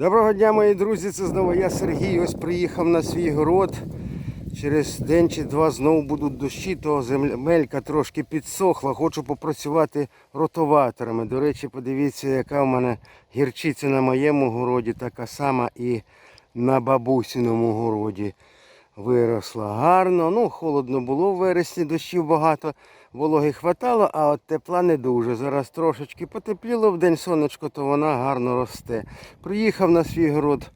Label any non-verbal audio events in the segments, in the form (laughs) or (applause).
Доброго дня, мої друзі! Це знову я Сергій. Ось приїхав на свій город. Через день чи два знову будуть дощі, то земелька трошки підсохла. Хочу попрацювати ротоваторами. До речі, подивіться, яка в мене гірчиця на моєму городі, така сама і на бабусіному городі виросла гарно. Ну, холодно було в вересні, дощів багато, вологи хватало, а от тепла не дуже. Зараз трошечки потепліло в день сонечко, то вона гарно росте. Приїхав на свій город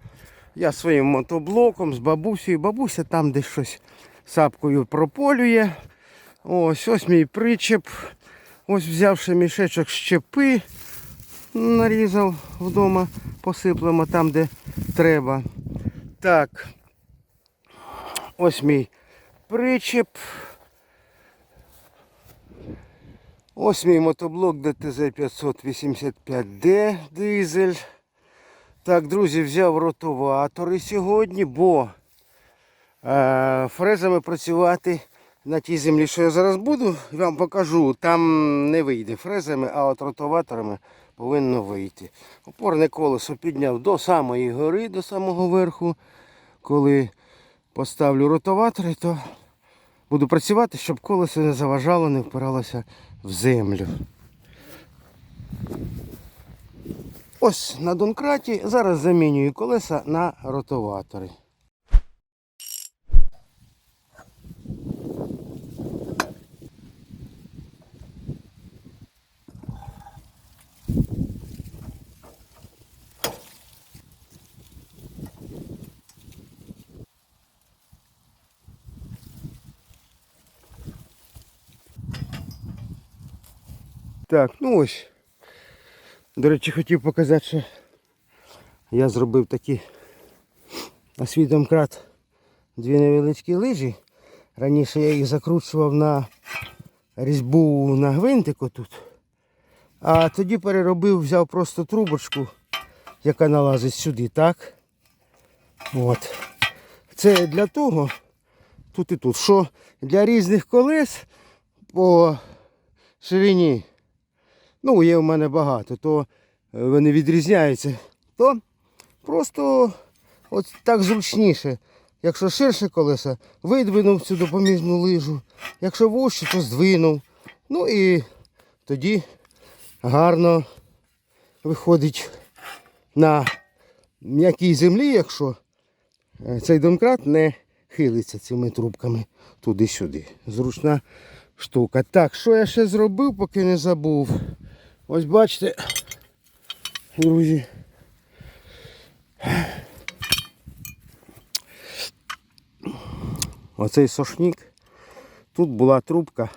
я своїм мотоблоком з бабусею. Бабуся там десь щось сапкою прополює. Ось ось мій причеп. Ось взявши мішечок щепи, нарізав вдома, посиплемо там, де треба. Так. Ось мій причеп. Ось мій мотоблок ДТЗ 585D дизель. Так, друзі, взяв ротоватори сьогодні, бо е, фрезами працювати на тій землі, що я зараз буду, вам покажу, там не вийде фрезами, а от ротоваторами повинно вийти. Опорне колесо підняв до самої гори, до самого верху. Коли поставлю ротуватори, то буду працювати, щоб колесо не заважало, не впиралося в землю. Ось на Донкраті зараз замінюю колеса на ротоватори. Так, ну ось. До речі, хотів показати, що я зробив такі на свій домкрат дві невеличкі лижі. Раніше я їх закручував на різьбу на гвинтику тут. А тоді переробив, взяв просто трубочку, яка налазить сюди, так? От. Це для того, тут і тут, що для різних колес по ширині ну, є в мене багато, то е, вони відрізняються, то просто от так зручніше. Якщо ширше колеса, видвинув цю допоміжну лижу. Якщо вужче, то здвинув. Ну і тоді гарно виходить на м'якій землі, якщо е, цей домкрат не хилиться цими трубками туди-сюди. Зручна штука. Так, що я ще зробив, поки не забув. Ось бачите, друзі. Оцей сошник. Тут була трубка.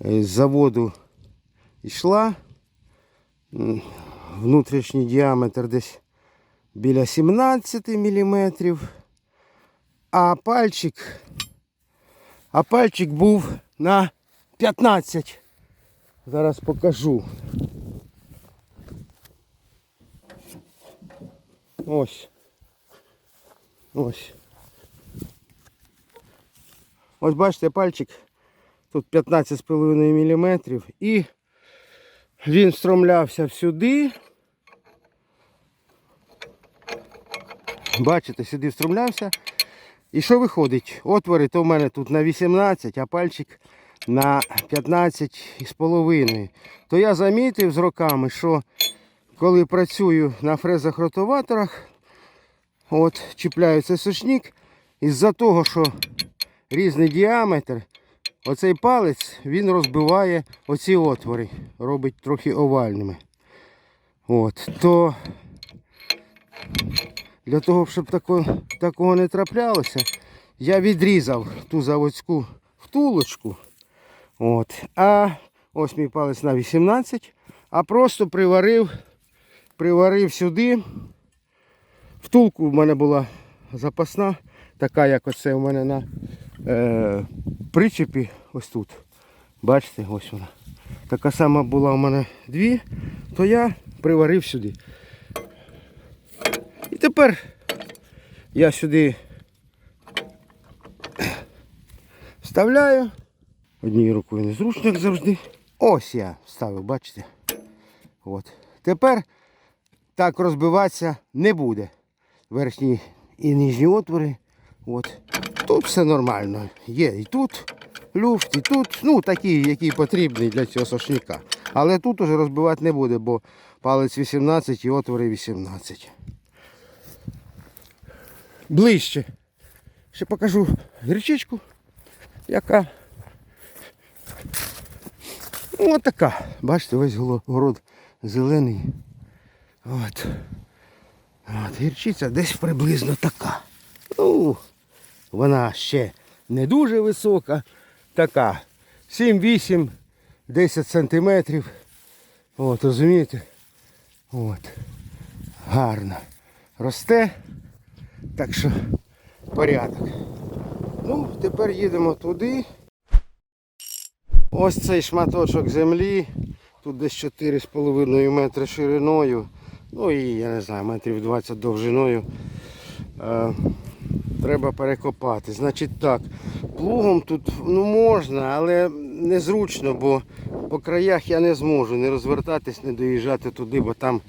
З заводу йшла. Внутрішній діаметр десь біля 17 мм. А пальчик, а пальчик був на 15 Зараз покажу. Ось. Ось. Ось бачите, пальчик тут 15,5 мм і він встромлявся сюди. Бачите, сюди встромлявся. І що виходить? Отвори то в мене тут на 18, а пальчик на 15,5. То я замітив з роками, що коли працюю на фрезах ротоваторах, от чіпляю цей сушник, із-за того, що різний діаметр, оцей палець він розбиває оці отвори, робить трохи овальними. От, то для того, щоб тако, такого не траплялося, я відрізав ту заводську втулочку. От. А ось мій палець на 18, а просто приварив, приварив сюди. Втулку в мене була запасна, така як оце у мене на е, причепі. Ось тут. Бачите, ось вона. Така сама була у мене дві, то я приварив сюди. І тепер я сюди вставляю. Однією рукою незручно, як завжди. Ось я вставив, бачите? От. Тепер так розбиватися не буде. Верхні і нижні отвори. От. Тут все нормально. Є і тут люфт, і тут, ну такі, які потрібні для цього сошника. Але тут уже розбивати не буде, бо палець 18 і отвори 18. Ближче. Ще покажу гірчичку, яка. От така. Бачите, весь город зелений. От. От, гірчиця десь приблизно така. Ну, вона ще не дуже висока, така. 7-8, 10 сантиметрів. От, розумієте? От. Гарно. Росте. Так що порядок. Ну, тепер їдемо туди. Ось цей шматочок землі. Тут десь 4,5 метри шириною. Ну і я не знаю, метрів 20 довжиною. Е, треба перекопати. Значить так, плугом тут ну, можна, але незручно, бо по краях я не зможу не розвертатись, не доїжджати туди, бо там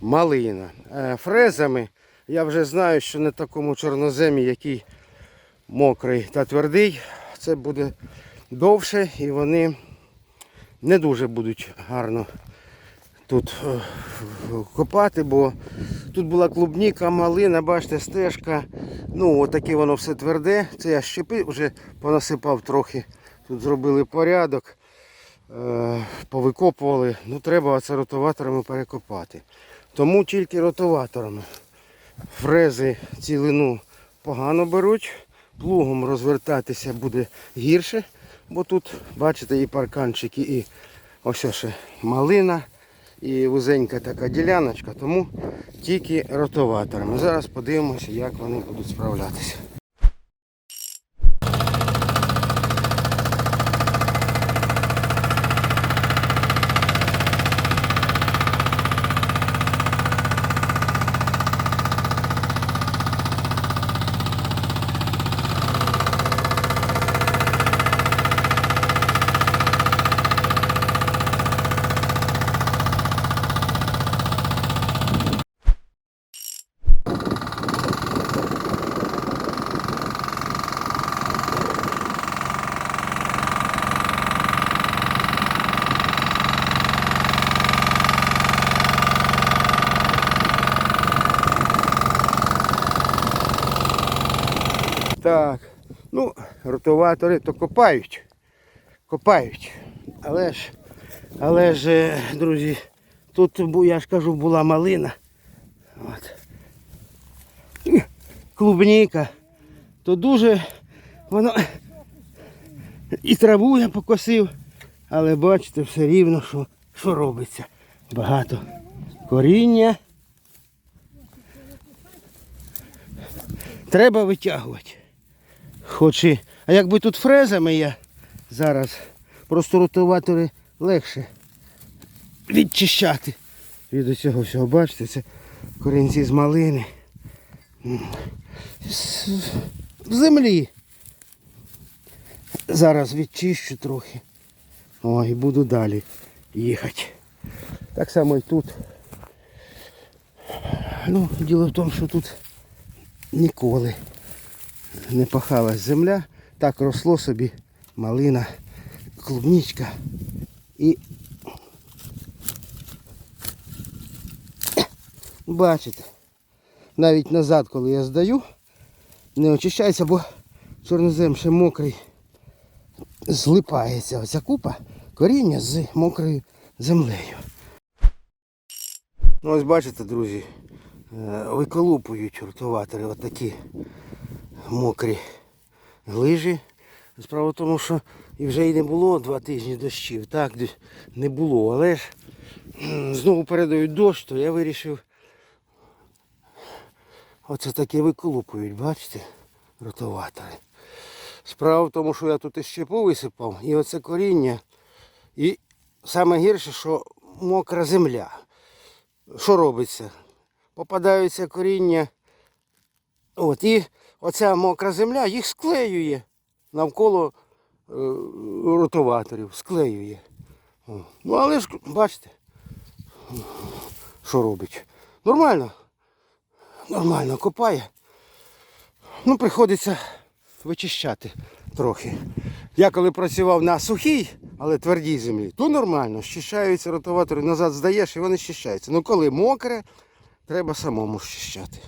малина. Е, фрезами я вже знаю, що на такому чорноземі, який мокрий та твердий, це буде довше і вони не дуже будуть гарно тут е, копати, бо тут була клубніка, малина, бачите, стежка. Ну, отаке воно все тверде. Це я щепи вже понасипав трохи. Тут зробили порядок, е, повикопували. Ну, треба це ротуваторами перекопати. Тому тільки ротуваторами. Фрези цілину погано беруть, плугом розвертатися буде гірше, бо тут, бачите, і парканчики, і ось ще малина, і вузенька така діляночка, тому тільки ротуваторами. Зараз подивимося, як вони будуть справлятися. Так, ну, то копають. Копають. Але ж, але ж, е, друзі, тут, я ж кажу, була малина. От. Клубніка. То дуже воно і траву я покосив, але бачите, все рівно, що, що робиться. Багато коріння. Треба витягувати. Хоч і. А якби тут фрезами я зараз просто ротуватори легше відчищати від цього всього. Бачите, це корінці з малини. В землі. Зараз відчищу трохи. О, і буду далі їхати. Так само і тут. Ну, діло в тому, що тут ніколи не пахалась земля. Так росло собі малина, клубничка і бачите, навіть назад, коли я здаю, не очищається, бо чорнозем ще мокрий. Злипається оця купа коріння з мокрою землею. Ну ось бачите, друзі, е, виколупують ротуватори отакі мокрі глижі. Справа в тому, що і вже й не було два тижні дощів. Так, не було. Але ж знову передають дощ, то я вирішив. Оце таке виколупують, бачите, ротуватори. Справа в тому, що я тут і щепу висипав, і оце коріння. І саме гірше, що мокра земля. Що робиться? Попадаються коріння. От, і оця мокра земля їх склеює навколо е, ротуваторів, склеює. Ну але ж бачите, що робить. Нормально. Нормально копає. Ну, приходиться вичищати трохи. Я коли працював на сухій, але твердій землі, то нормально, щищаються ротоватори, назад здаєш і вони щищаються. Ну коли мокре, треба самому щищати.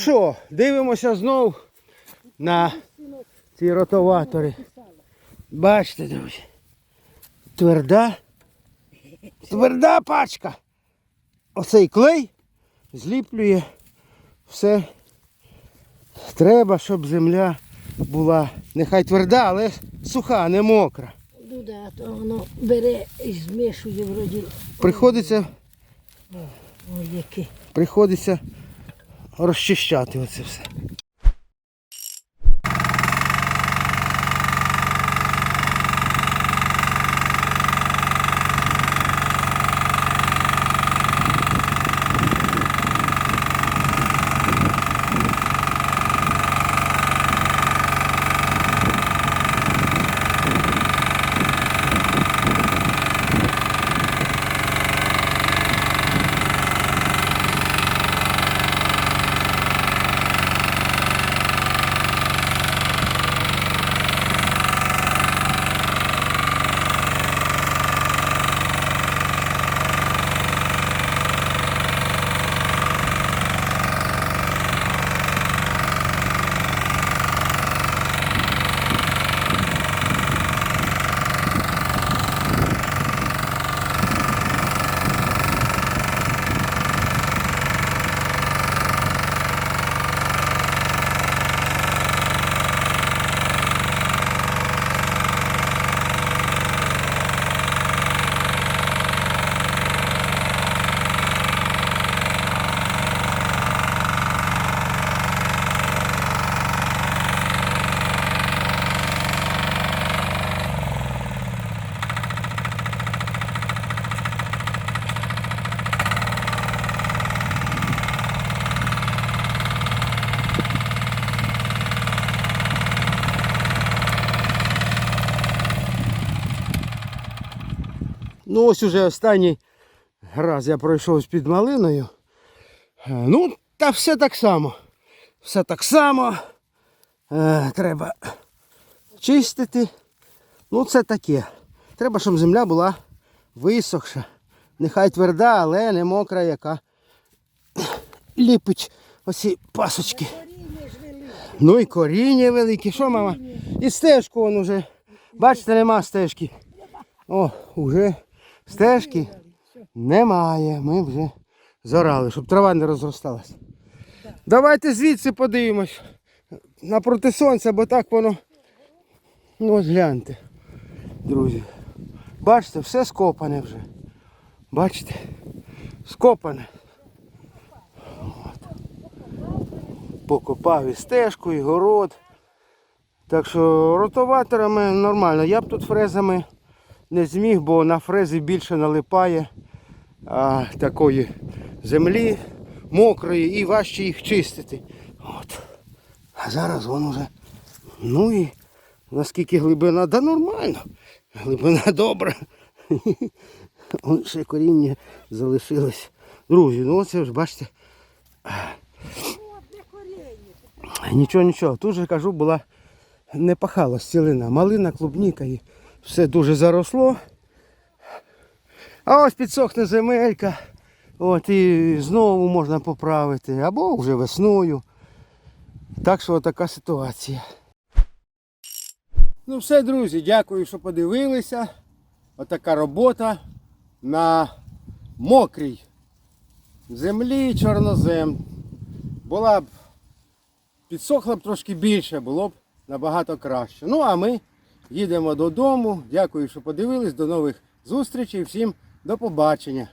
Що, дивимося знов на ці ротоватори. Бачите, друзі. Тверда. Тверда пачка. Оцей клей зліплює все. Треба, щоб земля була нехай тверда, але суха, не мокра. Ну да, то воно бере і змішує вроді. Приходиться, Ой, яке. приходиться розчищати оце все. Ось уже останній раз я пройшов під малиною. Е, Ну, та все так само. Все так само. Е, треба чистити. Ну, це таке. Треба, щоб земля була висохша. Нехай тверда, але не мокра, яка ліпить оці пасочки. Ну і коріння велике. Що, мама? І стежку он уже. Бачите, нема стежки. О, уже стежки немає. Ми вже зорали, щоб трава не розросталась. Давайте звідси подивимось. Напроти сонця, бо так воно. Ну ось гляньте, друзі. Бачите, все скопане вже. Бачите? Скопане. Покопав і стежку, і город. Так що ротоваторами нормально. Я б тут фрезами не зміг, бо на фрези більше налипає а, такої землі мокрої і важче їх чистити. От. А зараз воно вже. Ну і наскільки глибина, да нормально. Глибина добра. (laughs) Вон ще коріння залишилось. Друзі, ну оце ж бачите. Нічого, нічого. Тут же кажу, була не пахала стілина. Малина, клубніка і все дуже заросло. А ось підсохне земелька. От і знову можна поправити. Або вже весною. Так що така ситуація. Ну все, друзі, дякую, що подивилися. Отака робота на мокрій землі чорнозем. Була б підсохла б трошки більше, було б набагато краще. Ну а ми їдемо додому. Дякую, що подивились. До нових зустрічей. Всім до побачення.